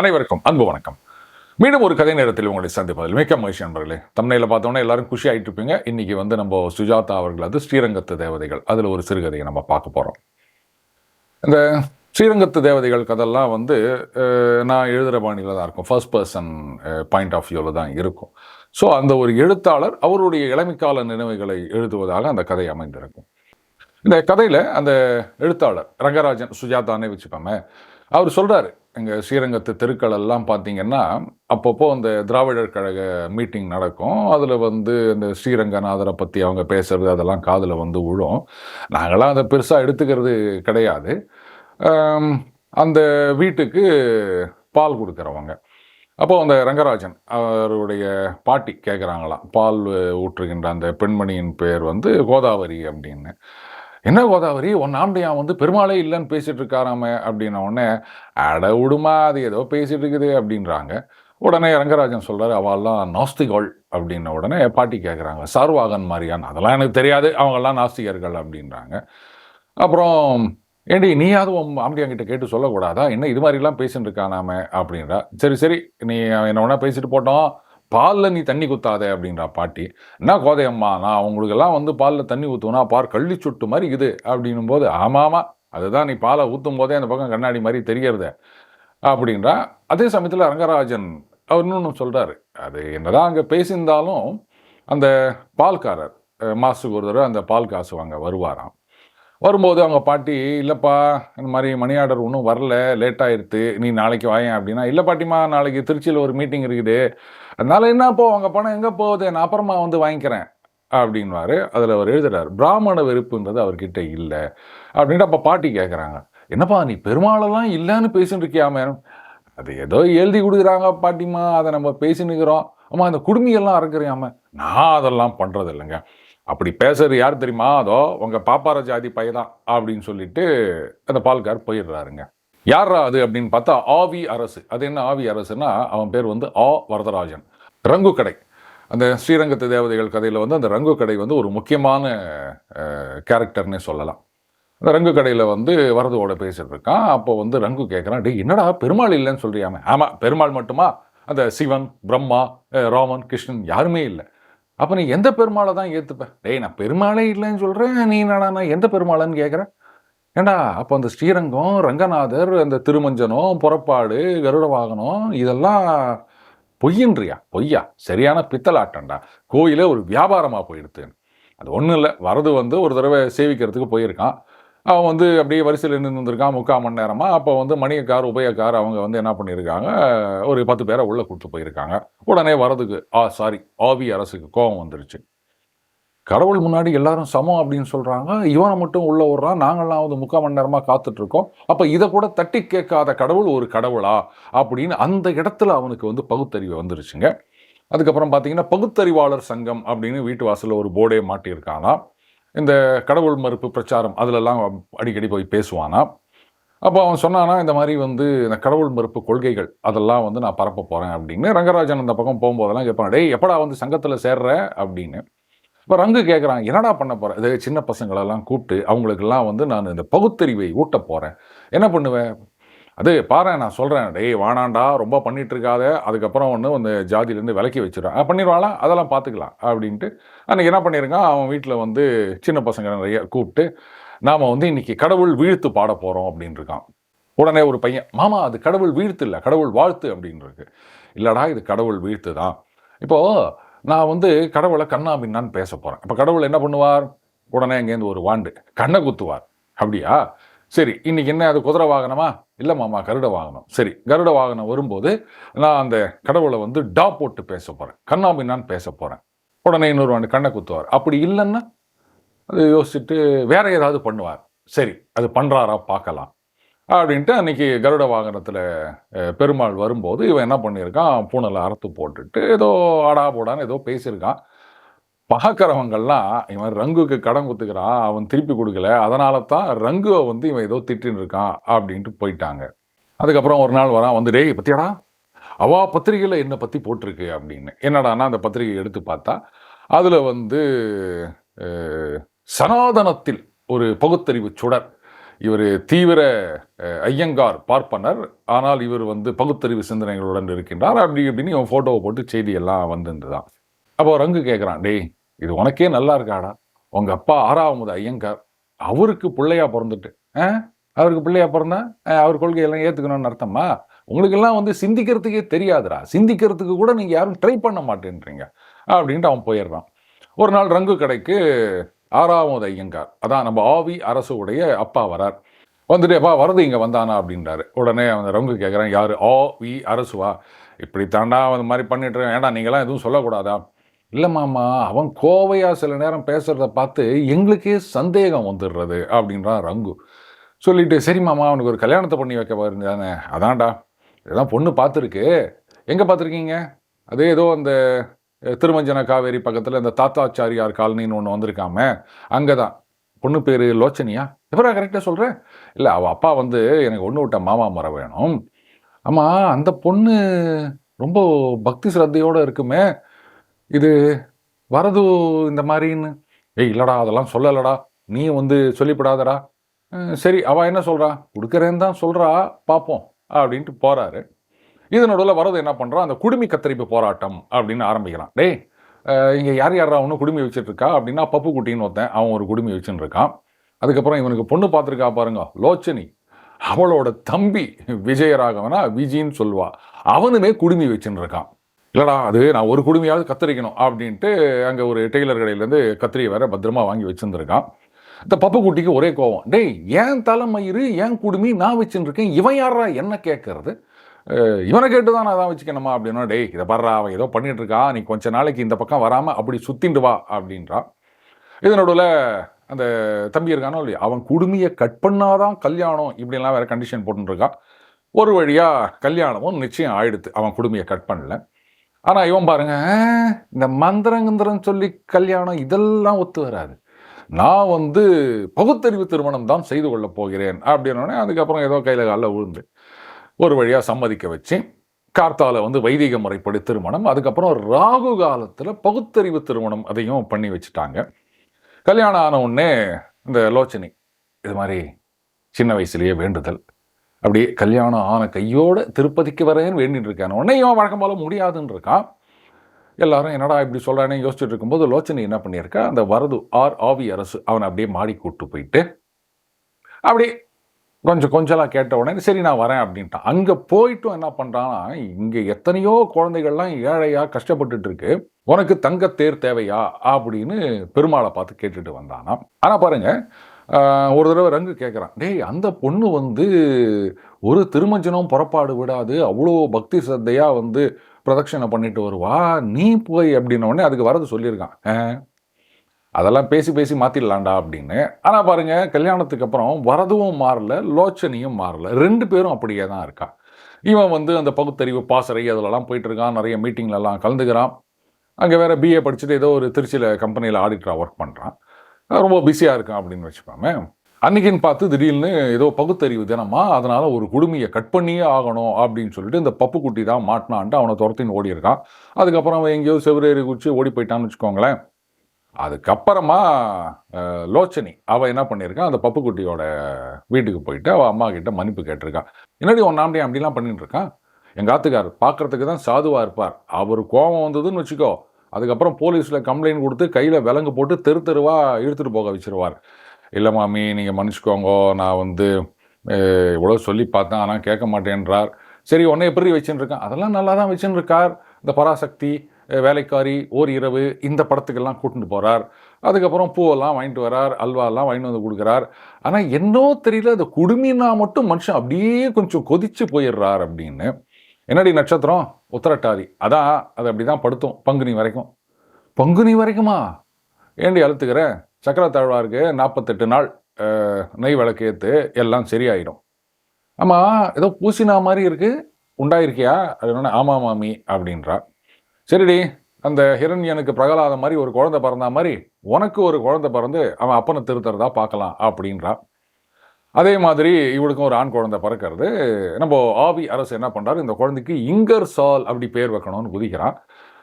அனைவருக்கும் அன்பு வணக்கம். மீண்டும் ஒரு கதை நேரத்தில் உங்களை சந்திப்பதில் மிக்க மகிழ்ச்சி நண்பர்களே. தமிழில் பார்த்தோன்னே எல்லாரும் குஷி ஆகிட்டு இருப்பீங்க. இன்னைக்கு வந்து நம்ம சுஜாதா அவர்களது ஸ்ரீரங்கத்து தேவதைகள். அதில் ஒரு சிறுகதையை நம்ம பார்க்க போகிறோம் இந்த ஸ்ரீரங்கத்து தேவதைகள் கதெல்லாம் வந்து நான் எழுதுகிற பாணியில் தான் இருக்கும். ஃபர்ஸ்ட் பர்சன் பாயிண்ட் ஆஃப் வியூவில் தான் இருக்கும். ஸோ அந்த ஒரு எழுத்தாளர் அவருடைய இளமைக்கால நினைவுகளை எழுதுவதாக அந்த கதை அமைந்திருக்கும். இந்த கதையில் அந்த எழுத்தாளர் ரங்கராஜன் சுஜாதானே வச்சுக்கோமே அவர் சொல்கிறாரு எங்கள் ஸ்ரீரங்கத்து தெருக்கள் எல்லாம் பார்த்தீங்கன்னா அப்பப்போ அந்த திராவிடர் கழக மீட்டிங் நடக்கும். அதில் வந்து இந்த ஸ்ரீரங்கநாதரை பற்றி அவங்க பேசுகிறது அதெல்லாம் காதில் வந்து விழும். நாங்களாம் அதை பெருசாக எடுத்துக்கிறது கிடையாது. அந்த வீட்டுக்கு பால் கொடுக்குறவங்க. அப்போ அந்த ரங்கராஜன் அவருடைய பாட்டி கேட்குறாங்களாம் பால் ஊற்றுகின்ற அந்த பெண்மணியின் பேர் வந்து கோதாவரி அப்படின்னு. என்ன கோதாவரி உன் ஆம்படியா வந்து பெருமாளே இல்லைன்னு பேசிட்டு இருக்காராமே அப்படின்ன உடனே அட விடுமா அது ஏதோ பேசிட்டு இருக்குது அப்படின்றாங்க. உடனே ரங்கராஜன் சொல்கிறார் அவெல்லாம் நாஸ்திகள் அப்படின்ன உடனே பாட்டி கேட்குறாங்க சார்வாகன் மாதிரியான் அதெல்லாம் எனக்கு தெரியாது அவங்கெல்லாம் நாஸ்திகர்கள் அப்படின்றாங்க. அப்புறம் ஏண்டி நீயாவது உன் ஆம்படியாங்கிட்ட கேட்டு சொல்லக்கூடாதா? என்ன இது மாதிரிலாம் பேசிட்டு இருக்கானாமே அப்படின்றா. சரி சரி நீ என்ன ஒன்றா பேசிட்டு போட்டோம். பாலில் நீ தண்ணி குத்தாதே அப்படின்றா பாட்டி. என்ன கோதையம்மா நான் அவங்களுக்கெல்லாம் வந்து பாலில் தண்ணி ஊற்றுவேனா பார் கள்ளி சுட்டு மாதிரி இது அப்படின்னும் போது ஆமாமா அதுதான் நீ பாலை ஊற்றும் போதே அந்த பக்கம் கண்ணாடி மாதிரி தெரியறதே அப்படின்றா. அதே சமயத்தில் ரங்கராஜன் அவர் இன்னொன்று சொல்கிறாரு அது என்னதான் அங்கே பேசியிருந்தாலும் அந்த பால்காரர் மாதத்துக்கு ஒரு தடவை அந்த பால் காசு வாங்க வருவாராம். வரும்போது அவங்க பாட்டி இல்லைப்பா இந்த மாதிரி மணி ஆர்டர் ஒன்றும் வரல லேட் நீ நாளைக்கு வாயேன் அப்படின்னா இல்லை பாட்டிமா நாளைக்கு திருச்சியில் ஒரு மீட்டிங் இருக்குது அதனால என்ன போ உங்கள் பணம் எங்கே போகுது? நான் அப்புறமா வந்து வாங்கிக்கிறேன். அப்படின்வாரு அதில் அவர் எழுதுறாரு பிராமண வெறுப்புன்றது அவர்கிட்ட இல்லை. அப்படின்ட்டு அப்போ பாட்டி கேட்குறாங்க என்னப்பா நீ பெருமாளெல்லாம் இல்லைன்னு பேசிட்டு இருக்கியாமே அது ஏதோ எழுதி கொடுக்குறாங்க பாட்டிமா அதை நம்ம பேசினுக்கிறோம் அம்மா அந்த குடுமியெல்லாம் அறக்குறியாம நான் அதெல்லாம் பண்ணுறது இல்லைங்க. அப்படி பேசுறது யார் தெரியுமா? அதோ உங்கள் பாப்பார ஜாதி பையதான் அப்படின்னு சொல்லிட்டு அந்த பால்கார் போயிடுறாருங்க. யாரா அது அப்படின்னு பார்த்தா ஆவி அரசு. அது என்ன ஆவி அரசுனா அவன் பேர் வந்து ஆ. வரதராஜன். ரங்கு கடை. அந்த ஸ்ரீரங்கத்து தேவதைகள் கதையில் வந்து அந்த ரங்கு கடை வந்து ஒரு முக்கியமான கேரக்டர்னே சொல்லலாம். அந்த ரங்கு கடையில் வந்து வரதோட பேசிகிட்டு இருக்கான். அப்போ வந்து ரங்கு கேட்குறான் டே என்னடா பெருமாள் இல்லைன்னு சொல்கிறியாமே ஆமாம் பெருமாள் மட்டுமா? அந்த சிவன் பிரம்மா ராமன் கிருஷ்ணன் யாருமே இல்லை. அப்போ நீ எந்த பெருமாளை தான் ஏற்றுப்ப டேய் நான் பெருமாளே இல்லைன்னு சொல்கிறேன் நீ என்னடா நான் எந்த பெருமாளைன்னு கேட்குறேன் ஏண்டா அப்போ அந்த ஸ்ரீரங்கம் ரங்கநாதர் அந்த திருமஞ்சனம் புறப்பாடு கருட வாகனம் இதெல்லாம் பொய்யின்றியா? பொய்யா? சரியான பித்தலாட்டம்டா. கோயிலே ஒரு வியாபாரமாக போயிடுத்து அது ஒன்றும் இல்லை. வரது வந்து ஒரு தடவை சேவிக்கிறதுக்கு போயிருக்கான். அவன் வந்து அப்படியே வரிசையில் நின்று இருந்திருக்கான் முக்கால் மணி நேரமாக அப்போ வந்து மணியக்கார் உபயக்கார் அவங்க வந்து என்ன பண்ணியிருக்காங்க ஒரு பத்து பேரை உள்ளே கூப்பிட்டு போயிருக்காங்க. உடனே வரதுக்கு ஆ சாரி ஆவி அரசுக்கு கோபம் வந்துருச்சு. கடவுள் முன்னாடி எல்லாரும் சமம் அப்படின்னு சொல்கிறாங்க இவனை மட்டும் உள்ள விடுறான் நாங்கள்லாம் வந்து முக்கால் மணி நேரமாக காத்துட்ருக்கோம். அப்போ இதை கூட தட்டி கேட்காத கடவுள் ஒரு கடவுளா? அப்படின்னு அந்த இடத்துல அவனுக்கு வந்து பகுத்தறிவு வந்துருச்சுங்க. அதுக்கப்புறம் பார்த்தீங்கன்னா பகுத்தறிவாளர் சங்கம் அப்படின்னு வீட்டு வாசலில் ஒரு போர்டே மாட்டியிருக்கானா? இந்த கடவுள் மறுப்பு பிரச்சாரம் அதிலெல்லாம் அடிக்கடி போய் பேசுவானா? அப்போ அவன் சொன்னானா இந்த மாதிரி வந்து இந்த கடவுள் மறுப்பு கொள்கைகள் அதெல்லாம் வந்து நான் பரப்ப போகிறேன் அப்படின்னு. ரங்கராஜன் அந்த பக்கம் போகும்போதெல்லாம் கேட்பான் டேய் எப்படா வந்து சங்கத்தில் சேர்ற? அப்படின்னு. இப்போ ரங்கு கேட்குறான் என்னடா பண்ண போகிறேன் இது சின்ன பசங்களெல்லாம் கூப்பிட்டு அவங்களுக்கெல்லாம் வந்து நான் இந்த பகுத்தறிவை ஊட்ட போகிறேன் என்ன பண்ணுவேன்? அது பாரு நான் சொல்கிறேன் டேய் வானாண்டா ரொம்ப பண்ணிட்டு இருக்காத அதுக்கப்புறம் ஒன்று அந்த ஜாதியிலேருந்து விலக்கி வச்சுருவேன் பண்ணிடுவாளா அதெல்லாம் பார்த்துக்கலாம் அப்படின்ட்டு அன்றைக்கி என்ன பண்ணியிருக்கான் அவன் வீட்டில் வந்து சின்ன பசங்க நிறைய கூப்பிட்டு நாம் வந்து இன்னைக்கு கடவுள் வீழ்த்து பாட போகிறோம் அப்படின்னு இருக்கான் உடனே ஒரு பையன் மாமா அது கடவுள் வீழ்த்து இல்லை கடவுள் வாழ்த்து. அப்படின்னு இருக்கு இல்லைடா இது கடவுள் வீழ்த்து தான் இப்போது நான் வந்து கடவுளை கண்ணாபின்னான்னு பேச போகிறேன் இப்போ கடவுள் என்ன பண்ணுவார்? உடனே அங்கேருந்து ஒரு வாண்டு கண்ணை குத்துவார். அப்படியா? சரி இன்னைக்கு என்ன? அது குதிரை வாகனமா? இல்லை மாமா கருட வாகனம். சரி கருட வாகனம் வரும்போது நான் அந்த கடவுளை வந்து டா போட்டு பேச போகிறேன் கண்ணா பின்னான்னு பேச போகிறேன் உடனே இன்னொரு வாண்டு கண்ணை குத்துவார். அப்படி இல்லைன்னா அது யோசிச்சுட்டு வேற ஏதாவது பண்ணுவார். சரி அது பண்ணுறாரா பார்க்கலாம். அப்படின்ட்டு அன்றைக்கி கருட வாகனத்தில் பெருமாள் வரும்போது இவன் என்ன பண்ணியிருக்கான்? பூனலை அறுத்து போட்டுட்டு ஏதோ ஆடா போடான்னு ஏதோ பேசியிருக்கான். பகக்கிறவங்கள்லாம் இவன் ரங்குக்கு கடன் குத்துக்கிறான் அவன் திருப்பி கொடுக்கல. அதனால தான் ரங்குவை வந்து இவன் ஏதோ திட்டின்னு இருக்கான் அப்படின்ட்டு போயிட்டாங்க. அதுக்கப்புறம் ஒரு நாள் வரான் வந்து டேய் பத்தியாடா அவா பத்திரிகையில் என்னை பற்றி போட்டிருக்கு? அப்படின்னு. என்னடானா அந்த பத்திரிகையை எடுத்து பார்த்தா அதில் வந்து சனாதனத்தில் ஒரு பகுத்தறிவு சுடர் இவர் தீவிர ஐயங்கார் பார்ப்பனர். ஆனால் இவர் வந்து பகுத்தறிவு சிந்தனைகளுடன் இருக்கின்றார். அப்படி இப்படின்னு இவன் ஃபோட்டோவை போட்டு செய்தி எல்லாம் வந்துருந்துதான். அப்போ ரங்கு கேட்குறான் டேய் இது உனக்கே நல்லா இருக்காடா? உங்கள் அப்பா ஆறாவது ஐயங்கார். அவருக்கு பிள்ளையா பிறந்துட்டு ஆ? அவருக்கு பிள்ளையா பிறந்தா அவர் கொள்கையெல்லாம் ஏற்றுக்கணும்னு அர்த்தமா? உங்களுக்கெல்லாம் வந்து சிந்திக்கிறதுக்கே தெரியாதுடா. சிந்திக்கிறதுக்கு கூட நீங்கள் யாரும் ட்ரை பண்ண மாட்டேன்றீங்க. அப்படின்ட்டு அவன் போயிடுறான். ஒரு நாள் ரங்கு கடைக்கு ஆறாவது ஐயங்கார் அதான் நம்ம ஆவி அரசு உடைய அப்பா வரார். வந்துட்டு அப்பா வரது இங்கே வந்தானா? அப்படின்றாரு. உடனே அவன் ரங்கு கேட்குறான் யார்? ஆ வி அரசுவா? இப்படி தாண்டா அந்த மாதிரி பண்ணிட்டு இருக்கேன். ஏன்டா நீங்களாம் எதுவும் சொல்லக்கூடாதா? இல்லை மாமா அவன் கோவையாக சில நேரம் பேசுகிறத பார்த்து எங்களுக்கே சந்தேகம் வந்துடுறது அப்படின்றான் ரங்கு. சொல்லிட்டு சரி மாமா அவனுக்கு ஒரு கல்யாணத்தை பண்ணி வைக்க பாருந்தானே அதான்டா இதெல்லாம் பொண்ணு பார்த்துருக்கு. எங்கே பார்த்துருக்கீங்க? அது ஏதோ அந்த திருமஞ்சன காவேரி பக்கத்தில் இந்த தாத்தாச்சாரியார் காலனின்னு ஒன்று வந்திருக்காம அங்கே தான் பொண்ணு பேர் லோச்சனியா? எப்பரா கரெக்டாக சொல்கிறேன் இல்லை அவள் அப்பா வந்து எனக்கு ஒன்று விட்ட மாமா மரம் வேணும். ஆமாம் அந்த பொண்ணு ரொம்ப பக்தி சிரத்தையோடு இருக்குமே. இது வரது இந்த மாதிரின்னு. ஏய் இல்லைடா அதெல்லாம் சொல்லலடா. நீ வந்து சொல்லிவிடாதடா சரி அவள் என்ன சொல்கிறா கொடுக்குறேன்னு தான் சொல்கிறா பார்ப்போம் அப்படின்ட்டு போகிறாரு இதனோடல வரது என்ன பண்ணுறான் அந்த குடுமி கத்தரிப்பு போராட்டம் அப்படின்னு ஆரம்பிக்கிறான். டேய் இங்கே யார் யாரா ஒன்று குடுமி வச்சுட்டு இருக்கா? அப்படின்னா பப்பு குட்டின்னு ஒருத்தன் அவன் ஒரு குடுமி வச்சுன்னு இருக்கான். அதுக்கப்புறம் இவனுக்கு பொண்ணு பார்த்துருக்கா பாருங்க லோச்சனி. அவளோட தம்பி விஜயராகவனா விஜின்னு சொல்லுவா. அவனுமே குடுமி வச்சுன்னு இருக்கான். இல்லடா அது நான் ஒரு குடுமையாவது கத்தரிக்கணும் அப்படின்ட்டு அங்கே ஒரு டெய்லர் கடையிலேருந்து கத்திரியை வேற பத்திரமா வாங்கி வச்சுருந்துருக்கான். இந்த பப்பு குட்டிக்கு ஒரே கோவம் டேய் ஏன் தலைமயிறு ஏன் குடுமி நான் வச்சுருக்கேன் இவன் யாரா என்ன கேட்கறது இவனை கேட்டு தான் நான் அதான் வச்சுக்கணுமா அப்படின்னா டேய் இதை பர்றா அவன் ஏதோ பண்ணிகிட்டு இருக்கா நீ கொஞ்ச நாளைக்கு இந்த பக்கம் வராமல் அப்படி சுத்திண்டு வா அப்படின்றான் இது அந்த தம்பி இருக்கானோ இல்லையா அவன் குடுமையை கட் பண்ணாதான் கல்யாணம் இப்படிலாம் வேறு கண்டிஷன் போட்டுருக்கான் ஒரு வழியாக கல்யாணமும் நிச்சயம் ஆயிடுது அவன் குடுமையை கட் பண்ணல. ஆனால் இவன் பாருங்க இந்த மந்திரங்கந்திரம் சொல்லி கல்யாணம் இதெல்லாம் ஒத்து வராது. நான் வந்து பகுத்தறிவு திருமணம் தான் செய்து கொள்ளப் போகிறேன் அப்படின்னோடனே அதுக்கப்புறம் ஏதோ கையில் காலில் விழுந்து ஒரு வழியாக சம்மதிக்க வச்சு கார்த்தால வந்து வைதிக முறைப்படி திருமணம் அதுக்கப்புறம் ராகு காலத்தில் பகுத்தறிவு திருமணம் அதையும் பண்ணி வச்சுட்டாங்க. கல்யாணம் ஆன உடனே இந்த லோச்சனி இது மாதிரி சின்ன வயசுலேயே வேண்டுதல். அப்படியே கல்யாணம் ஆன கையோடு திருப்பதிக்கு வரேன்னு வேண்டிட்டு இருக்கான் உடனே இவன் வழக்கம் போல முடியாதுன்னு இருக்கான். எல்லாரும் என்னடா இப்படி சொல்கிறானே யோசிச்சுட்டு இருக்கும்போது லோச்சனி என்ன பண்ணியிருக்கா அந்த வரது ஆர் ஆவி அரசு அவனை அப்படியே மாடி கூட்டு போயிட்டு அப்படியே கொஞ்சம் கொஞ்சலாக கேட்ட உடனே சரி நான் வரேன் அப்படின்ட்டான். அங்கே போயிட்டும் என்ன பண்ணுறான்னா இங்கே எத்தனையோ குழந்தைகள்லாம் ஏழையாக கஷ்டப்பட்டுட்டு இருக்கு உனக்கு தங்கத்தேர் தேவையா? அப்படின்னு பெருமாளை பார்த்து கேட்டுட்டு வந்தானா. ஆனால் பாருங்க ஒரு தடவை ரங்கு கேட்குறான் டேய் அந்த பொண்ணு வந்து ஒரு திருமஞ்சனம் புறப்பாடு விடாது அவ்வளோ பக்தி சத்தையாக வந்து பிரதட்சணை பண்ணிட்டு வருவா? நீ போய் அப்படின்ன உடனே அதுக்கு வரது சொல்லியிருக்கான். அதெல்லாம் பேசி பேசி மாற்றிடலாண்டா அப்படின்னு. ஆனால் பாருங்கள் கல்யாணத்துக்கு அப்புறம் வரதுவும் மாறல லோச்சனியும் மாறல. ரெண்டு பேரும் அப்படியே தான் இருக்கா. இவன் வந்து அந்த பகுத்தறிவு பாசறை அதிலலாம் போயிட்டுருக்கான் நிறைய மீட்டிங்லலாம் கலந்துக்கிறான். அங்கே வேற பிஏ படிச்சுட்டு ஏதோ ஒரு திருச்சியில் கம்பெனியில் ஆடிட்டராக ஒர்க் பண்ணுறான் ரொம்ப பிஸியாக இருக்கான் அப்படின்னு வச்சுக்கோமே. அன்றைக்கின்னு பார்த்து திடீர்னு ஏதோ பகுத்தறிவு தினமா அதனால் ஒரு குடுமையை கட் பண்ணியே ஆகணும் அப்படின்னு சொல்லிட்டு இந்த பப்பு குட்டி தான் மாட்டினான்ட்டு அவனை துரத்தின்னு ஓடி இருக்கான் அதுக்கப்புறம் அவன் எங்கேயோ செவ்வரேறி குச்சி ஓடி போயிட்டான்னு வச்சுக்கோங்களேன். அதுக்கப்புறமா லோச்சனி. அவள் என்ன பண்ணியிருக்கான் அந்த பப்புக்குட்டியோட வீட்டுக்கு போயிட்டு அவள் அம்மா கிட்ட மன்னிப்பு கேட்டிருக்கான் என்னடி உன் நாமடி அப்படிலாம் பண்ணிட்டு இருக்கான் எங்கள் ஆத்துக்கார் பார்க்கறதுக்கு தான் சாதுவாக இருப்பார். அவர் கோபம் வந்ததுன்னு வச்சுக்கோ. அதுக்கப்புறம் போலீஸில் கம்ப்ளைண்ட் கொடுத்து கையில் விலங்கு போட்டு தெரு தெருவாக இழுத்துட்டு போக வச்சிருவார். இல்லை மாமி நீங்கள் மன்னிச்சுக்கோங்கோ. நான் வந்து இவ்வளோ சொல்லி பார்த்தேன். ஆனால் கேட்க மாட்டேன்றார். சரி உன்னை எப்படி வச்சுன்னு இருக்கேன் அதெல்லாம் நல்லா தான் வச்சுன்னு இருக்கார் இந்த பராசக்தி வேலைக்காரி ஓர் இரவு இந்த படத்துக்கெல்லாம் கூட்டிட்டு போகிறார் அதுக்கப்புறம் பூவெல்லாம் வாங்கிட்டு வரார் அல்வாலாம் வாங்கிட்டு வந்து கொடுக்குறார். ஆனால் என்னோ தெரியல அந்த குடுமினா மட்டும் மனுஷன் அப்படியே கொஞ்சம் கொதிச்சு போயிடுறார் அப்படின்னு. என்னடி நட்சத்திரம்? உத்தரட்டாதி. அதான் அது அப்படி தான் படுத்தும் பங்குனி வரைக்கும். பங்குனி வரைக்குமா? ஏண்டி அழுத்துக்கிறேன் சக்கர தாழ்வாருக்கு நாற்பத்தெட்டு நாள் நெய் விளக்கு ஏற்று எல்லாம் சரியாயிடும். ஆமாம் ஏதோ பூசினா மாதிரி இருக்குது உண்டாயிருக்கியா? அது ஆமா மாமி அப்படின்றா. சரிடி அந்த ஹிரண்யனுக்கு பிரகலாத மாதிரி ஒரு குழந்தை பிறந்தா மாதிரி உனக்கு ஒரு குழந்தை பிறந்து அவன் அப்பனை திருத்துறதா பார்க்கலாம் அப்படின்றான் அதே மாதிரி இவளுக்கும் ஒரு ஆண் குழந்தை பிறக்கிறது. நம்ம ஆவி அரசு என்ன பண்ணுறாரு இந்த குழந்தைக்கு இங்கர் சால் அப்படி பேர் வைக்கணும்னு குதிக்கிறான்.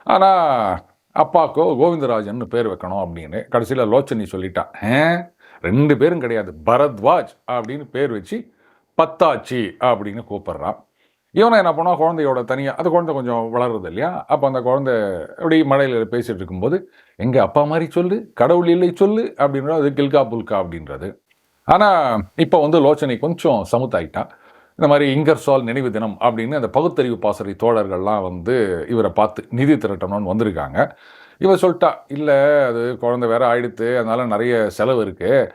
ஆனால் அப்பாக்கோ கோவிந்தராஜன் பேர் வைக்கணும் அப்படின்னு கடைசியில் லோச்சனி சொல்லிட்டான். "ஆ, ரெண்டு பேரும் கிடையாது. பரத்வாஜ் அப்படின்னு பேர் வச்சு பத்தாச்சி அப்படின்னு கூப்பிட்றான். இவனை என்ன பண்ணா குழந்தையோட தனியாக அந்த குழந்தை கொஞ்சம் வளருது இல்லையா? அப்போ அந்த குழந்தை அப்படி மழையில் பேசிகிட்டு இருக்கும்போது எங்கள் அப்பா மாதிரி சொல்லு கடவுள் இல்லை சொல்லு அப்படின்றது அது கில்கா புல்கா அப்படின்றது. ஆனால் இப்போ வந்து லோச்சனை கொஞ்சம் சமுத்தாயிட்டான். இந்த மாதிரி இங்கர்சால் நினைவு தினம் அப்படின்னு அந்த பகுத்தறிவு பாசறை தோழர்கள்லாம் வந்து இவரை பார்த்து நிதி திரட்டணும்னு வந்திருக்காங்க. இவர் சொல்லிட்டா இல்லை அது குழந்தை வேற ஆயிடுத்து அதனால் நிறைய செலவு இருக்குது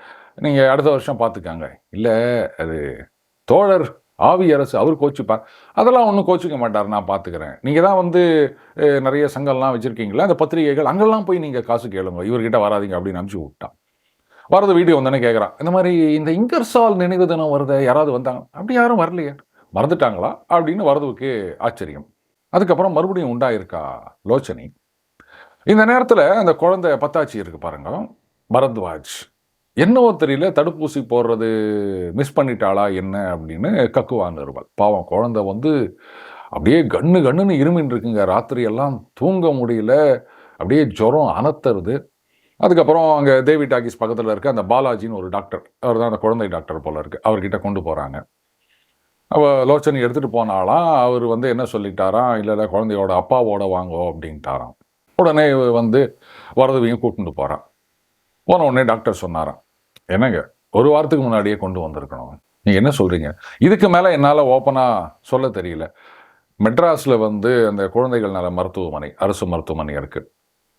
நீங்கள் அடுத்த வருஷம் பார்த்துக்காங்க. இல்லை அது தோழர் ஆவி அரசு அவர் கோச்சிப்பார். அதெல்லாம் ஒன்றும் கோச்சிக்க மாட்டார் நான் பார்த்துக்கிறேன் நீங்கள் தான் வந்து நிறைய சங்கம்லாம் வச்சுருக்கீங்களா அந்த பத்திரிகைகள் அங்கெல்லாம் போய் நீங்கள் காசு கேளுங்க இவர்கிட்ட வராதீங்க அப்படின்னு அனுப்பிச்சு விட்டான். வரது வீடியோ வந்தோடனே கேட்குறான் இந்த மாதிரி இந்த இங்கர்சால் நினைவு தினம் வருத யாராவது வந்தாங்க? அப்படி யாரும் வரலையே. மறந்துட்டாங்களா? அப்படின்னு வரதுவுக்கு ஆச்சரியம். அதுக்கப்புறம் மறுபடியும் உண்டாயிருக்கா லோச்சனி. இந்த நேரத்தில் அந்த குழந்தை பத்தாச்சி இருக்கு பாருங்க. பரத்வாஜ். என்னவோ தெரியல தடுப்பூசி போடுறது மிஸ் பண்ணிட்டாளா என்ன அப்படின்னு கக்குவான் இருப்பாள் பாவம் குழந்தை வந்து அப்படியே கண்ணு கண்ணுன்னு இருமின்னு இருக்குங்க. ராத்திரி எல்லாம் தூங்க முடியல. அப்படியே ஜுரம் அனத்துறது. அதுக்கப்புறம் அங்கே தேவி டாக்கிஸ் பக்கத்தில் இருக்க அந்த பாலாஜின்னு ஒரு டாக்டர் அவர் தான் அந்த குழந்தை டாக்டர் போல் இருக்கு. அவர்கிட்ட கொண்டு போகிறாங்க அவள் லோச்சனி எடுத்துகிட்டு போனாலாம் அவர் வந்து என்ன சொல்லிட்டாராம் இல்லை இல்லை குழந்தையோட அப்பாவோட வாங்கோ அப்படின்ட்டாராம். உடனே வந்து வரதுவையும் கூட்டிட்டு போகிறான் போன உடனே டாக்டர் சொன்னாராம். என்னங்க ஒரு வாரத்துக்கு முன்னாடியே கொண்டு வந்திருக்கணும். நீங்கள் என்ன சொல்கிறீங்க இதுக்கு மேலே என்னால் ஓப்பனாக சொல்ல தெரியல. மெட்ராஸில் வந்து அந்த குழந்தைகள் நல மருத்துவமனை அரசு மருத்துவமனை இருக்குது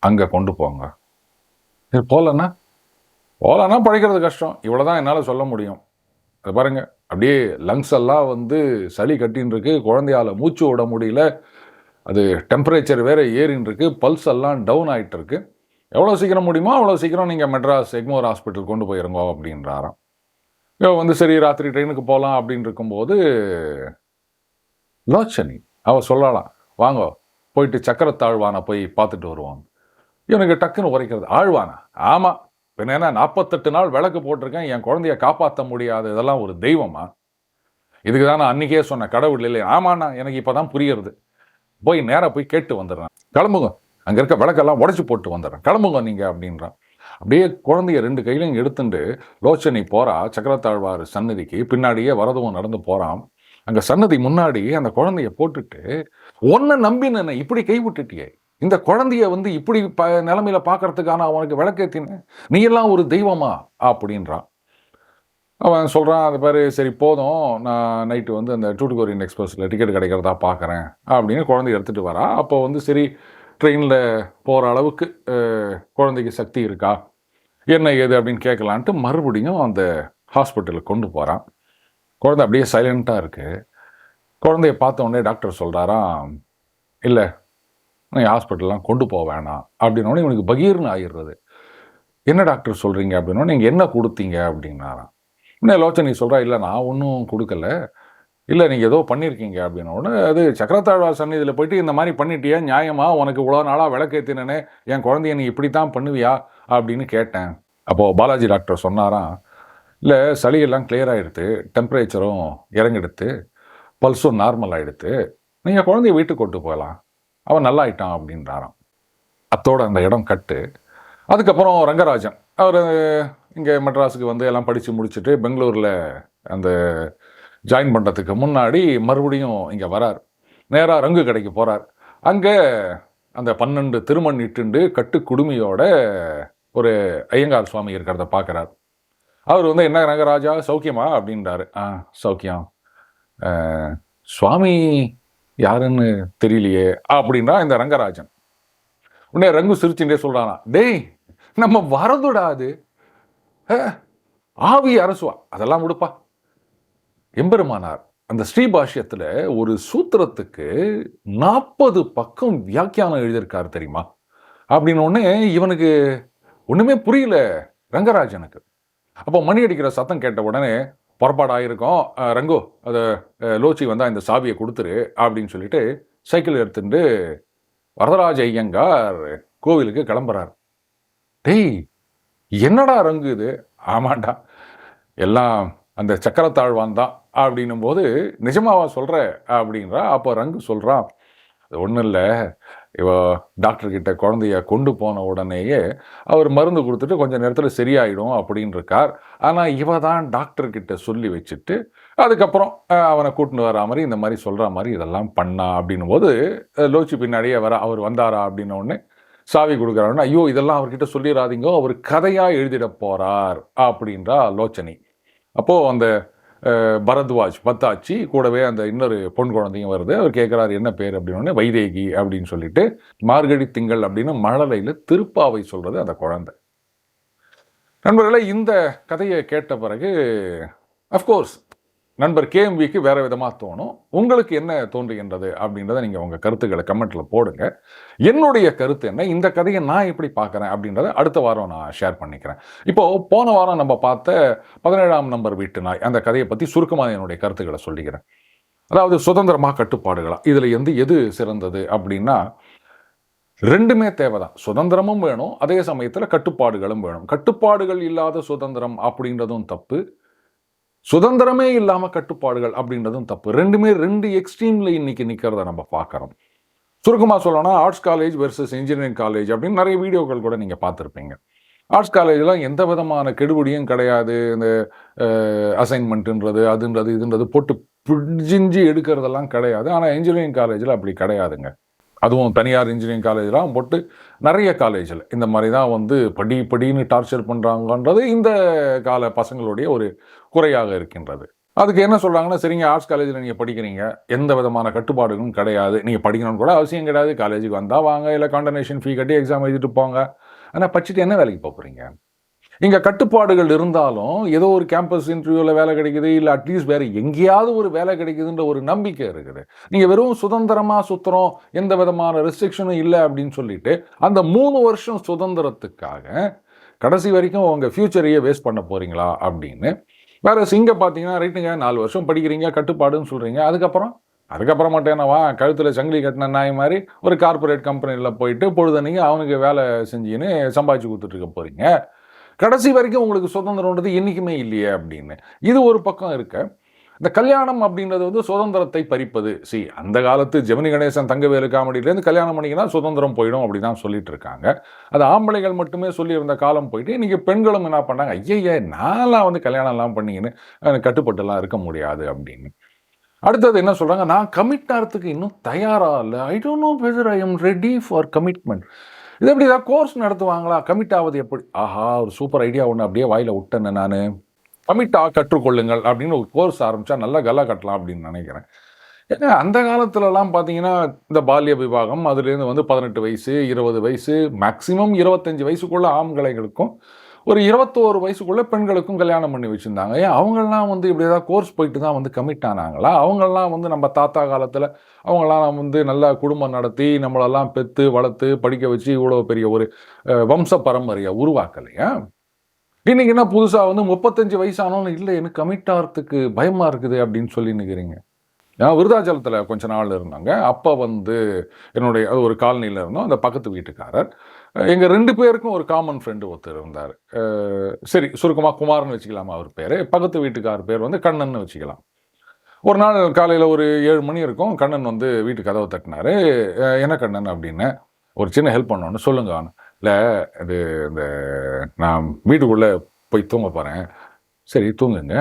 அங்கே கொண்டு போங்க. இது போகலன்னா போகலன்னா பழைக்கிறது கஷ்டம். இவ்வளோ தான் என்னால் சொல்ல முடியும். அது பாருங்கள் அப்படியே லங்ஸ் எல்லாம் வந்து சளி கட்டின்னு இருக்கு. குழந்தையால் மூச்சு விட முடியல. அது டெம்பரேச்சர் வேறு ஏறின்னு இருக்கு. பல்ஸ் எல்லாம் டவுன் ஆகிட்டு இருக்குது எவ்வளோ சீக்கிரம் முடியுமோ அவ்வளோ சீக்கிரம் நீங்கள் மெட்ராஸ் எக்மோர் ஹாஸ்பிட்டல் கொண்டு போயிருங்கோ அப்படின்றாராம். இவ வந்து சரி ராத்திரி ட்ரெயினுக்கு போகலாம் அப்படின்னு இருக்கும்போது லோச்சனி அவள் சொல்லலாம் வாங்க போயிட்டு சக்கரத்தாழ்வானை போய் பார்த்துட்டு வருவாங்க இவனுக்கு டக்குன்னு உரைக்கிறது ஆழ்வானா? ஆமாம் பின்ன என்ன நாற்பத்தெட்டு நாள் விளக்கு போட்டிருக்கேன் என் குழந்தைய காப்பாற்ற முடியாது இதெல்லாம் ஒரு தெய்வமா? இதுக்கு தான் நான் அன்னைக்கே சொன்னேன் கடவுள் இல்லை. ஆமாண்ணா எனக்கு இப்போ தான் புரியுறது. போய் நேராக போய் கேட்டு வந்துடுறேன். கிளம்புங்க. அங்கே இருக்க விளக்கெல்லாம் உடச்சி போட்டு வந்துடுறேன். கிளம்புங்க நீங்கள் அப்படின்றான். அப்படியே குழந்தைய ரெண்டு கையிலையும் எடுத்துட்டு லோச்சனி போகிறா சக்கரத்தாழ்வார் சன்னதிக்கு பின்னாடியே வரதுவும் நடந்து போகிறான் அங்கே சன்னதி முன்னாடி அந்த குழந்தைய போட்டுட்டு ஒன்றை நம்பினேன் இப்படி கை விட்டுட்டியே இந்த குழந்தைய வந்து இப்படி ப நிலமையில பார்க்கறதுக்கான அவனுக்கு விளக்கேத்தின. நீ எல்லாம் ஒரு தெய்வமா? அப்படின்றான். அவன் சொல்கிறான் அது பேர் சரி போதும். நான் நைட்டு வந்து அந்த டூட்டுகோரியன் எக்ஸ்பிரஸில் டிக்கெட் கிடைக்கிறதா பார்க்குறேன். அப்படின்னு குழந்தைய எடுத்துகிட்டு வரா. அப்போ வந்து சரி ட்ரெயினில் போகிற அளவுக்கு குழந்தைக்கு சக்தி இருக்கா? என்ன ஏது அப்படின்னு கேட்கலான்ட்டு மறுபடியும் அந்த ஹாஸ்பிட்டலுக்கு கொண்டு போகிறான் குழந்தை அப்படியே சைலண்ட்டாக இருக்குது குழந்தைய பார்த்த உடனே டாக்டர் சொல்கிறாராம் இல்லை நீ ஹாஸ்பிட்டல்லாம் கொண்டு போக வேணாம். அப்படின்னோடனே இவனுக்கு பகீர்னு ஆயிடுறது. என்ன டாக்டர் சொல்கிறீங்க அப்படின்னா நீங்கள் என்ன கொடுத்தீங்க? அப்படின்னாராம். இன்னும் லோச்சனி சொல்கிறா இல்லை நான் ஒன்றும் கொடுக்கல. இல்லை நீங்கள் ஏதோ பண்ணியிருக்கீங்க அப்படின்னு உடனே அது சக்கரத்தாழ்வார் சன்னிதியில் போயிட்டு இந்த மாதிரி பண்ணிட்டியா? நியாயமாக உனக்கு இவ்வளோ நாளாக விளக்கேற்றினே என் குழந்தைய நீ இப்படி தான் பண்ணுவியா? அப்படின்னு கேட்டேன். அப்போது பாலாஜி டாக்டர் சொன்னாராம் இல்லை சளியெல்லாம் கிளியர் ஆகிடுது டெம்பரேச்சரும் இறங்கிடுத்து பல்ஸும் நார்மல் ஆகிடுது நீங்கள் குழந்தைய வீட்டுக்கு கொண்டு போகலாம். அவன் நல்லா ஆயிட்டான் அப்படின்றாராம். அத்தோட அந்த இடம் கட்டு. அதுக்கப்புறம் ரங்கராஜன் அவர் இங்கே மெட்ராஸுக்கு வந்து எல்லாம் படித்து முடிச்சுட்டு பெங்களூரில் அந்த ஜாயின் பண்ணுறதுக்கு முன்னாடி மறுபடியும் இங்கே வரார். நேராக ரங்கு கடைக்கு போகிறார் அங்கே அந்த பன்னெண்டு திருமண் இட்டுண்டு கட்டு குடுமியோட ஒரு ஐயங்கார் சுவாமி இருக்கிறத பார்க்குறார். அவர் வந்து என்ன ரங்கராஜா சௌக்கியமா? அப்படின்றாரு. ஆ சௌக்கியம். சுவாமி யாருன்னு தெரியலையே அப்படின்னா இந்த ரங்கராஜன். உடனே ரங்கு சிரிச்சுட்டே சொல்கிறானா டேய் நம்ம வரதுடாது ஆவி அரசுவா அதெல்லாம் விடுப்பா எம்பெருமானார் அந்த ஸ்ரீபாஷ்யத்தில் ஒரு சூத்திரத்துக்கு நாற்பது பக்கம் வியாக்கியானம் எழுதியிருக்காரு தெரியுமா? அப்படின்னு உடனே இவனுக்கு ஒன்றுமே புரியல ரங்கராஜனுக்கு அப்போ மணி அடிக்கிற சத்தம் கேட்ட உடனே புறப்பாடாயிருக்கும் ரங்கோ அதை லோச்சி வந்தால் இந்த சாவியை கொடுத்துரு அப்படின்னு சொல்லிட்டு சைக்கிள் எடுத்துட்டு வரதராஜ ஐயங்கார் கோவிலுக்கு கிளம்புறார். டேய் என்னடா ரங்கு இது? ஆமாண்டா எல்லாம் அந்த சக்கரத்தாழ்வான் தான் அப்படின்னும் போது நிஜமாவா சொல்கிற அப்படின்றா. அப்போ ரங்கு சொல்கிறான் அது ஒன்றும் இல்லை. இவ டாக்டர்கிட்ட குழந்தைய கொண்டு போன உடனேயே அவர் மருந்து கொடுத்துட்டு கொஞ்சம் நேரத்தில் சரியாயிடும் அப்படின்னு இருக்கார் ஆனால் இவ தான் டாக்டர்கிட்ட சொல்லி வச்சுட்டு அதுக்கப்புறம் அவனை கூட்டின்னு வரா மாதிரி இந்த மாதிரி சொல்கிற மாதிரி இதெல்லாம் பண்ணா அப்படின்னும் போது லோச்சி பின்னாடியே வர அவர் வந்தாரா? அப்படின்ன உடனே சாவி கொடுக்குறாருன்னா ஐயோ இதெல்லாம் அவர்கிட்ட சொல்லிடாதீங்க அவர் கதையாக எழுதிட போகிறார் அப்படின்றா லோச்சனி. அப்போது அந்த பரத்வாஜ் பத்தாச்சி கூடவே அந்த இன்னொரு பொன் குழந்தையும் வருது. அவர் கேட்குறாரு என்ன பேர்? அப்படின்னு வைதேகி அப்படின்னு சொல்லிட்டு மார்கழி திங்கள் அப்படின்னு மழலையில் திருப்பாவை சொல்கிறது அந்த குழந்தை. நண்பர்களே இந்த கதையை கேட்ட பிறகு அஃப்கோர்ஸ் நண்பர் கேஎம்விக்கு வேறு விதமாக தோணும். உங்களுக்கு என்ன தோன்றுகின்றது அப்படின்றத நீங்கள் உங்கள் கருத்துக்களை கமெண்ட்டில் போடுங்க. என்னுடைய கருத்து என்ன? இந்த கதையை நான் எப்படி பார்க்குறேன் அப்படின்றத அடுத்த வாரம் நான் ஷேர் பண்ணிக்கிறேன். இப்போது போன வாரம் நம்ம பார்த்த பதினேழாம் நம்பர் வீட்டு நாய் அந்த கதையை பற்றி சுருக்கமாக என்னுடைய கருத்துக்களை சொல்லிக்கிறேன். அதாவது சுதந்திரமாக கட்டுப்பாடுகளாக இதில் வந்து எது சிறந்தது அப்படின்னா ரெண்டுமே தேவைதான். சுதந்திரமும் வேணும் அதே சமயத்தில் கட்டுப்பாடுகளும் வேணும். கட்டுப்பாடுகள் இல்லாத சுதந்திரம் அப்படின்றதும் தப்பு. சுதந்திரமே இல்லாமல் கட்டுப்பாடுகள் அப்படின்றதும் தப்பு. ரெண்டுமே ரெண்டு எக்ஸ்ட்ரீமில் இன்னைக்கு நிற்கிறத நம்ம பார்க்குறோம். சுருக்கமாக சொல்லணும்னா arts college versus engineering college அப்படின்னு நிறைய வீடியோக்கள் கூட நீங்கள் பார்த்துருப்பீங்க. ஆர்ட்ஸ் காலேஜ்லாம் எந்த விதமான கெடுபடியும் கிடையாது. இந்த அசைன்மெண்ட்டுன்றது அதுன்றது இதுன்றது போட்டு பிடிஞ்சி எடுக்கிறதெல்லாம் கிடையாது. ஆனால் இன்ஜினியரிங் காலேஜில் அப்படி கிடையாதுங்க. அதுவும் தனியார் இன்ஜினியரிங் காலேஜ்லாம் போட்டு நிறைய காலேஜில் இந்த மாதிரி தான் வந்து படி படின்னு டார்ச்சர் பண்ணுறாங்கன்றது இந்த கால பசங்களுடைய ஒரு குறையாக இருக்கின்றது. அதுக்கு என்ன சொல்கிறாங்கன்னா சரிங்க ஆர்ட்ஸ் காலேஜில் நீங்கள் படிக்கிறீங்க. எந்த விதமான கட்டுப்பாடுகளும் கிடையாது. நீங்கள் படிக்கணும்னு கூட அவசியம் கிடையாது. காலேஜுக்கு வந்தால் வாங்க. இல்லை காண்டனேஷன் ஃபீ கட்டி எக்ஸாம் எழுதிட்டு போங்க. ஆனால் படிச்சுட்டு என்ன வேலைக்கு போகிறீங்க இங்கே கட்டுப்பாடுகள் இருந்தாலும் ஏதோ ஒரு கேம்பஸ் இன்டர்வியூவில் வேலை கிடைக்குது இல்லை அட்லீஸ்ட் வேறு எங்கேயாவது ஒரு வேலை கிடைக்குதுன்ற ஒரு நம்பிக்கை இருக்குது. நீங்கள் வெறும் சுதந்திரமாக சுற்றுறோம் எந்த விதமான ரெஸ்ட்ரிக்ஷனும் இல்லை அப்படின்னு சொல்லிட்டு அந்த மூணு வருஷம் சுதந்திரத்துக்காக கடைசி வரைக்கும் உங்கள் ஃப்யூச்சரையே வேஸ்ட் பண்ண போகிறீங்களா அப்படின்னு. வேறு இங்கே பார்த்தீங்கன்னா ரைட்டுங்க நாலு வருஷம் படிக்கிறீங்க கட்டுப்பாடுன்னு சொல்கிறீங்க அதுக்கப்புறம் அதுக்கப்புறம் மட்டும் என்னவா கழுத்தில் சங்கிலி கட்டின நாய் மாதிரி ஒரு கார்ப்பரேட் கம்பெனியில் போயிட்டு பொழுதன்னைக்கு அவனுக்கு வேலை செஞ்சுன்னு சம்பாதிச்சு கொடுத்துட்டு இருக்க போகிறீங்க கடைசி வரைக்கும் உங்களுக்கு சுதந்திரம்ன்றது என்றைக்குமே இல்லையே அப்படின்னு. இது ஒரு பக்கம் இருக்க. இந்த கல்யாணம் அப்படின்றது வந்து சுதந்திரத்தை பறிப்பது. சி அந்த காலத்து ஜெமினி கணேசன் தங்கவேலு காமெடியிலேருந்து கல்யாணம் பண்ணிங்கன்னா சுதந்திரம் போயிடும் அப்படி தான் சொல்லிட்டு இருக்காங்க. அது ஆம்பளைகள் மட்டுமே சொல்லியிருந்த காலம் போயிட்டு இன்றைக்கி பெண்களும் என்ன பண்ணாங்க ஐயையே நான்லாம் வந்து கல்யாணம்லாம் பண்ணிக்கின்னு கட்டுப்பட்டுலாம் இருக்க முடியாது அப்படின்னு. அடுத்தது என்ன சொல்கிறாங்க நான் கமிட் ஆகிறதுக்கு இன்னும் தயாராக இல்லை. I don't know whether I am ready for commitment இது எப்படி ஏதாவது கோர்ஸ் நடத்துவாங்களா? கமிட் ஆவது எப்படி? ஆஹா ஒரு சூப்பர் ஐடியா ஒன்று அப்படியே வாயில் விட்டேன்னு நான். கமிட் ஆ கற்றுக்கொள்ளுங்கள் அப்படின்னு ஒரு கோர்ஸ் ஆரம்பித்தா நல்லா கலா கட்டலாம் அப்படின்னு நினைக்கிறேன். ஏன்னா அந்த காலத்துலலாம் பார்த்தீங்கன்னா இந்த பால்ய விவாகம் அதுலேருந்து வந்து பதினெட்டு வயசு இருபது வயசு மேக்ஸிமம் இருபத்தஞ்சி வயசுக்குள்ள ஆண்களைகளுக்கும் ஒரு இருபத்தோரு வயசுக்குள்ளே பெண்களுக்கும் கல்யாணம் பண்ணி வச்சுருந்தாங்க. ஏன்? அவங்கெல்லாம் வந்து இப்படி ஏதாவது கோர்ஸ் போயிட்டு தான் வந்து கமிட் ஆனாங்களா? அவங்கெல்லாம் வந்து நம்ம தாத்தா காலத்தில் அவங்களாம் வந்து நல்லா குடும்பம் நடத்தி நம்மளெல்லாம் பெற்று வளர்த்து படிக்க வச்சு இவ்வளோ பெரிய ஒரு வம்ச பரம்பரையை உருவாக்கலையா? இன்னைக்கு என்ன புதுசாக வந்து முப்பத்தஞ்சு வயசானாலும் இல்லை எனக்கு கமிட் ஆகிறதுக்கு பயமாக இருக்குது அப்படின்னு சொல்லி நிற்கிறீங்க நான் விருதாச்சலத்தில் கொஞ்ச நாள் இருந்தாங்க. அப்போ வந்து என்னுடைய அது ஒரு காலனியில் இருந்தோம். அந்த பக்கத்து வீட்டுக்காரர். எங்கள் ரெண்டு பேருக்கும் ஒரு காமன் ஃப்ரெண்டு ஒருத்தர் இருந்தார். சரி சுருக்கமாக குமார்னு வச்சுக்கலாமா அவர் பேர்? பக்கத்து வீட்டுக்கார் பேர் வந்து கண்ணன்னு வச்சுக்கலாம். ஒரு நாள் காலையில் ஒரு ஏழு மணி இருக்கும். கண்ணன் வந்து வீட்டு கதவை தட்டினார். என்ன கண்ணன்? அப்படின்னு ஒரு சின்ன ஹெல்ப் பண்ணோன்னு சொல்லுங்க இல்லை இது இந்த நான் வீட்டுக்குள்ளே போய் தூங்க போகிறேன் சரி தூங்குங்க.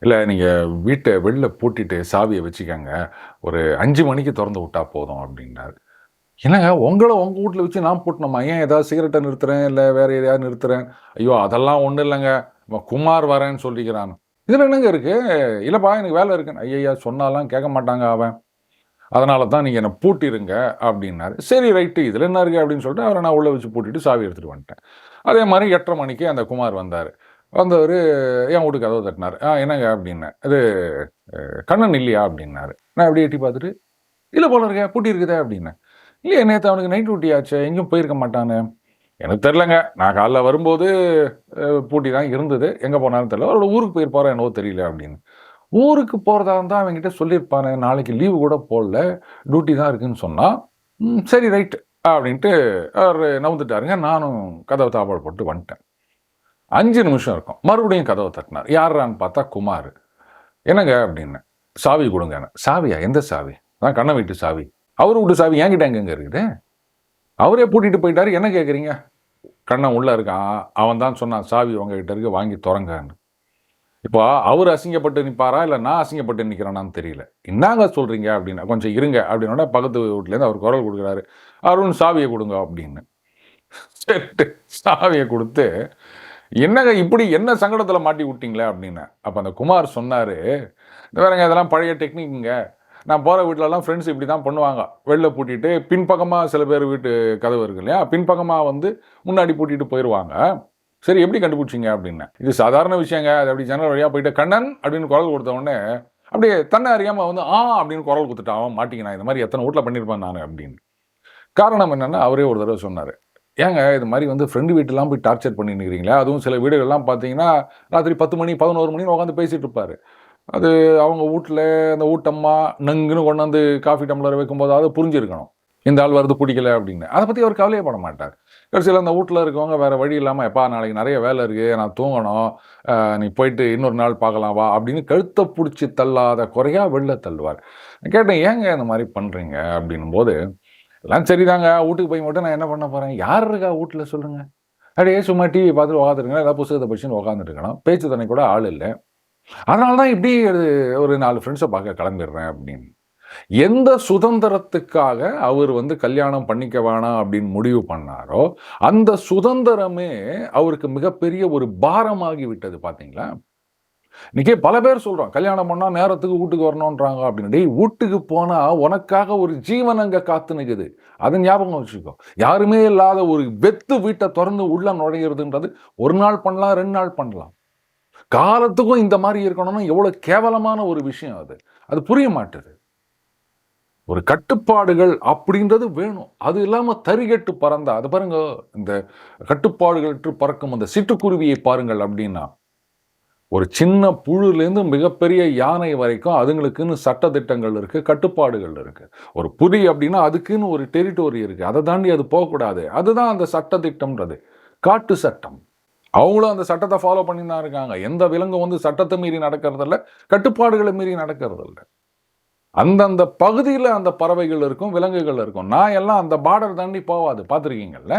இல்லை நீங்கள் வீட்டை வெளில பூட்டிட்டு சாவியை வச்சுக்கோங்க. ஒரு அஞ்சு மணிக்கு திறந்து விட்டா போதும் அப்படின்னாரு. என்னங்க உங்களை உங்கள் வீட்டில் வச்சு நான் பூட்டினோமா ஏன் ஏதாவது சிகரெட்டை நிறுத்துறேன்? இல்லை வேறு எதையாவது நிறுத்துறேன்? ஐயோ அதெல்லாம் ஒன்றும் இல்லைங்க. இவன் குமார் வரேன்னு சொல்லிக்கிறான். இதில் என்னங்க இருக்குது இல்லைப்பா எனக்கு வேலை இருக்குன்னு. ஐயா சொன்னாலாம் கேட்க மாட்டாங்க அவன். அதனால தான் நீங்கள் என்னை பூட்டிருங்க அப்படின்னாரு. சரி ரைட்டு இதில் என்ன இருக்குது அப்படின்னு சொல்லிட்டு அவரை நான் உள்ளே வச்சு பூட்டிட்டு சாவி எடுத்துகிட்டு வந்துட்டேன். அதே மாதிரி எட்டரை மணிக்கு அந்த குமார் வந்தார். வந்தவர் என் வீட்டுக்கு கதவை தட்டினார்? ஆ என்னங்க? அப்படின்னேன். இது கண்ணன் இல்லையா? அப்படின்னாரு. நான் அப்படியே எட்டி பார்த்துட்டு இல்லை போல இருக்கேன் பூட்டி இருக்குதே அப்படின்னேன். இல்லையே நேற்று அவனுக்கு நைட் டியூட்டி ஆச்சு எங்கேயும் போயிருக்க மாட்டானு. எனக்கு தெரிலங்க நான் காலைல வரும்போது பூட்டி தான் இருந்தது. எங்கே போனாலும் தெரில அவரோட ஊருக்கு போயிருப்பாரோ என்னவோ தெரியல அப்படின்னு. ஊருக்கு போகிறதா இருந்தால் அவங்ககிட்ட சொல்லியிருப்பானே நாளைக்கு லீவு கூட போடல டியூட்டி தான் இருக்குன்னு சொன்னால் ம், சரி ரைட் அப்படின்ட்டு அவர் நவுந்துட்டாருங்க. நானும் கதவை தாப்பாடு போட்டு வந்துட்டேன். அஞ்சு நிமிஷம் இருக்கும். மறுபடியும் கதவை தட்டினார். யாரான்னு பார்த்தா குமார். என்னங்க? அப்படின்னு. சாவி கொடுங்க. சாவியா? எந்த சாவி? நான் கண்ணை வீட்டு சாவி. அவர் வீட்டு சாவி என்கிட்ட எங்கெங்க இருக்குது? அவரே பூட்டிட்டு போயிட்டாரு. என்ன கேட்குறீங்க கண்ணன் உள்ளே இருக்கான் அவன் தான் சொன்னான் சாவி உங்ககிட்ட இருக்கு வாங்கி திறங்கன்னு. இப்போ அவர் அசிங்கப்பட்டு நிற்பாரா இல்லை நான் அசிங்கப்பட்டு நிற்கிறேனான்னு தெரியல. என்னங்க சொல்கிறீங்க அப்படின்னா கொஞ்சம் இருங்க அப்படின்னோட பக்கத்து வீட்லேருந்து அவர் குரல் கொடுக்குறாரு. அருண் சாவியை கொடுங்க அப்படின்னு. சரி சாவியை கொடுத்து என்னங்க இப்படி என்ன சங்கடத்தில் மாட்டி விட்டீங்களே? அப்படின்னு. அப்போ அந்த குமார் சொன்னார் வேறங்க இதெல்லாம் பழைய டெக்னிக்குங்க நான் போகிற வீட்டிலலாம் ஃப்ரெண்ட்ஸ் இப்படி தான் பண்ணுவாங்க. வெளில பூட்டிட்டு பின்பக்கமாக சில பேர் வீட்டு கதவு இருக்கு இல்லையா? பின்பக்கமாக வந்து முன்னாடி பூட்டிட்டு போயிடுவாங்க சரி எப்படி கண்டுபிடிச்சிங்க அப்படின்னு? இது சாதாரண விஷயங்க. அது அப்படி ஜன்னல் வழியாக போயிட்டு கண்ணன் அப்படின்னு குரல் கொடுத்த உடனே அப்படியே தன்னை அறியாமல் வந்து ஆ அப்படின்னு குரல் கொடுத்துட்டான் அவன் மாட்டிக்கினா இந்த மாதிரி எத்தனை வீட்டில் பண்ணியிருப்பேன் நான் அப்படின்னு. காரணம் என்னென்னா அவரே ஒரு தடவை சொன்னார். ஏங்க இது மாதிரி வந்து ஃப்ரெண்டு வீட்டெல்லாம் போய் டார்ச்சர் பண்ணிட்டு நிற்கிறீங்களா அதுவும் சில வீடுகள்லாம் பார்த்தீங்கன்னா ராத்திரி பத்து மணி பதினோரு மணி உட்காந்து பேசிகிட்டு இருப்பார். அது அவங்க வீட்டில் அந்த ஊட்டம்மா நங்குன்னு கொண்டாந்து காஃபி டம்ளர் வைக்கும்போது அதை புரிஞ்சிருக்கணும். இந்த ஆள் வருது பிடிக்கல அப்படின்னு. அதை பற்றி அவர் கவலையே பட மாட்டார். கடைசியில் அந்த வீட்டில் இருக்கவங்க வேறு வழி இல்லாமல் எப்பா நாளைக்கு நிறைய வேலை இருக்குது நான் தூங்கணும் நீ போயிட்டு இன்னொரு நாள் பார்க்கலாம் வா அப்படின்னு கழுத்தை பிடிச்சி தள்ளாத குறையாக வெளில தள்ளுவார். கேட்டேன் ஏங்க இந்த மாதிரி பண்ணுறீங்க அப்படின்னும் போது எல்லாம் சரிதாங்க. வீட்டுக்கு போய் மட்டும் நான் என்ன பண்ண போகிறேன் யார் இருக்கா வீட்டில் சொல்லுங்கள் அப்படியே சும்மா டிவி பார்த்துட்டு உட்காந்துருக்கேன் ஏதாவது புத்தகத்தை படிச்சுன்னு உட்காந்துருக்கணும் இருக்கணும். பேச்சு தண்ணி கூட ஆள் இல்லை. அதனால தான் இப்படி ஒரு- ஒரு நாலு ஃப்ரெண்ட்ஸை பார்க்க கிளம்பிடுறேன் அப்படின்னு. எந்த சுதந்திரத்துக்காக அவர் வந்து கல்யாணம் பண்ணிக்க வேணாம் அப்படின்னு முடிவு பண்ணாரோ அந்த சுதந்திரமே அவருக்கு மிகப்பெரிய ஒரு பாரமாகி விட்டது பார்த்தீங்களா? இன்னைக்கே பல பேர் சொல்றோம் கல்யாணம் பண்ணா நேரத்துக்கு வீட்டுக்கு வரணுன்றாங்க அப்படின்னு. டேய் வீட்டுக்கு போனா உனக்காக ஒரு ஜீவன் அங்க காத்து நிற்குது அதை ஞாபகம் வச்சுக்கோ. யாருமே இல்லாத ஒரு வெத்து வீட்டை திறந்து உள்ள நுழையிறதுன்றது ஒரு நாள் பண்ணலாம் ரெண்டு நாள் பண்ணலாம். காலத்துக்கும் இந்த மாதிரி இருக்கணும்னா எவ்வளோ கேவலமான ஒரு விஷயம் அது. அது புரிய மாட்டுது. ஒரு கட்டுப்பாடுகள் அப்படின்றது வேணும். அது இல்லாமல் தறிகட்டு பறந்தா அது பாருங்க இந்த கட்டுப்பாடுகளற்று பறக்கும் அந்த சிட்டுக்குருவியை பாருங்கள் அப்படின்னா ஒரு சின்ன புழுலேருந்து மிகப்பெரிய யானை வரைக்கும் அதுங்களுக்குன்னு சட்ட திட்டங்கள் கட்டுப்பாடுகள் இருக்குது ஒரு புலி அப்படின்னா அதுக்குன்னு ஒரு டெரிட்டோரி இருக்குது அதை தாண்டி அது போகக்கூடாது. அதுதான் அந்த சட்ட திட்டம்ன்றது காட்டு சட்டம். அவங்களும் அந்த சட்டத்தை ஃபாலோ பண்ணி தான் இருக்காங்க. எந்த விலங்கும் வந்து சட்டத்தை மீறி நடக்கிறதில்ல கட்டுப்பாடுகளை மீறி நடக்கிறதில்ல. அந்தந்த பகுதியில் அந்த பறவைகள் இருக்கும் விலங்குகள் இருக்கும். நான் எல்லாம் அந்த பார்டர் தாண்டி போவாது. பார்த்துருக்கீங்கல்ல?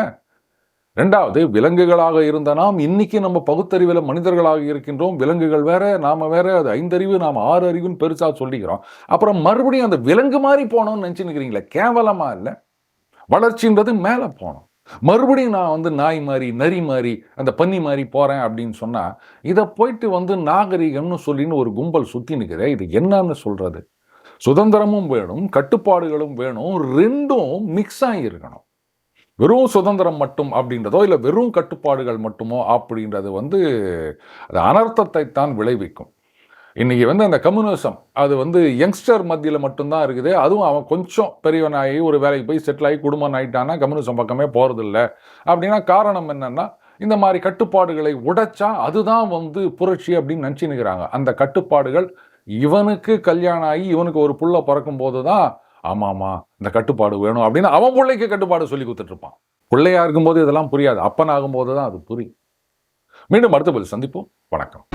ரெண்டாவது விலங்குகளாக இருந்த நாம் இன்னைக்கு நம்ம பகுத்தறிவில் மனிதர்களாக இருக்கின்றோம். விலங்குகள் வேற நாம வேற அது ஐந்தறிவு நாம் ஆறு அறிவுன்னு பெருசாக சொல்லிக்கிறோம். அப்புறம் மறுபடியும் அந்த விலங்கு மாதிரி போனோம்னு நினச்சினுக்கிறீங்களே கேவலமாக இல்லை? வளர்ச்சின்றது மேலே போனோம். மறுபடியும் நான் வந்து நாய் மாதிரி நரி மாதிரி அந்த பன்னி மாதிரி போகிறேன் அப்படின்னு சொன்னால் இதை போயிட்டு வந்து நாகரிகம்னு சொல்லின்னு ஒரு கும்பல் சுற்றி நிற்கிறேன் இது என்னன்னு சொல்கிறது சுதந்திரமும் வேணும் கட்டுப்பாடுகளும் வேணும் ரெண்டும் மிக்ஸ் ஆகியிருக்கணும் வெறும் சுதந்திரம் மட்டும் அப்படின்றதோ இல்லை வெறும் கட்டுப்பாடுகள் மட்டுமோ அப்படின்றது வந்து அது அனர்த்தத்தை தான் விளைவிக்கும். இன்றைக்கி வந்து அந்த கம்யூனிசம் அது வந்து யங்ஸ்டர் மத்தியில் மட்டும்தான் இருக்குது. அதுவும் அவன் கொஞ்சம் பெரியவனாகி ஒரு வேலைக்கு போய் செட்டில் ஆகி குடும்பம் ஆகிட்டான்னா கம்யூனிசம் பக்கமே போகிறதில்ல அப்படின்னா காரணம் என்னன்னா இந்த மாதிரி கட்டுப்பாடுகளை உடைச்சா அதுதான் வந்து புரட்சி அப்படின்னு நினச்சினுக்கிறாங்க அந்த கட்டுப்பாடுகள் இவனுக்கு கல்யாணம் ஆகி இவனுக்கு ஒரு புள்ள பிறக்கும் போது தான் ஆமாம்மா இந்த கட்டுப்பாடு வேணும் அப்படின்னு அவன் பிள்ளைக்கு கட்டுப்பாடு சொல்லி கொடுத்துட்ருப்பான். பிள்ளையாக பிள்ளையா இருக்கும்போது இதெல்லாம் புரியாது. அப்பன் ஆகும்போது தான் அது புரியும். மீண்டும் அடுத்த பதில் சந்திப்போம். வணக்கம்.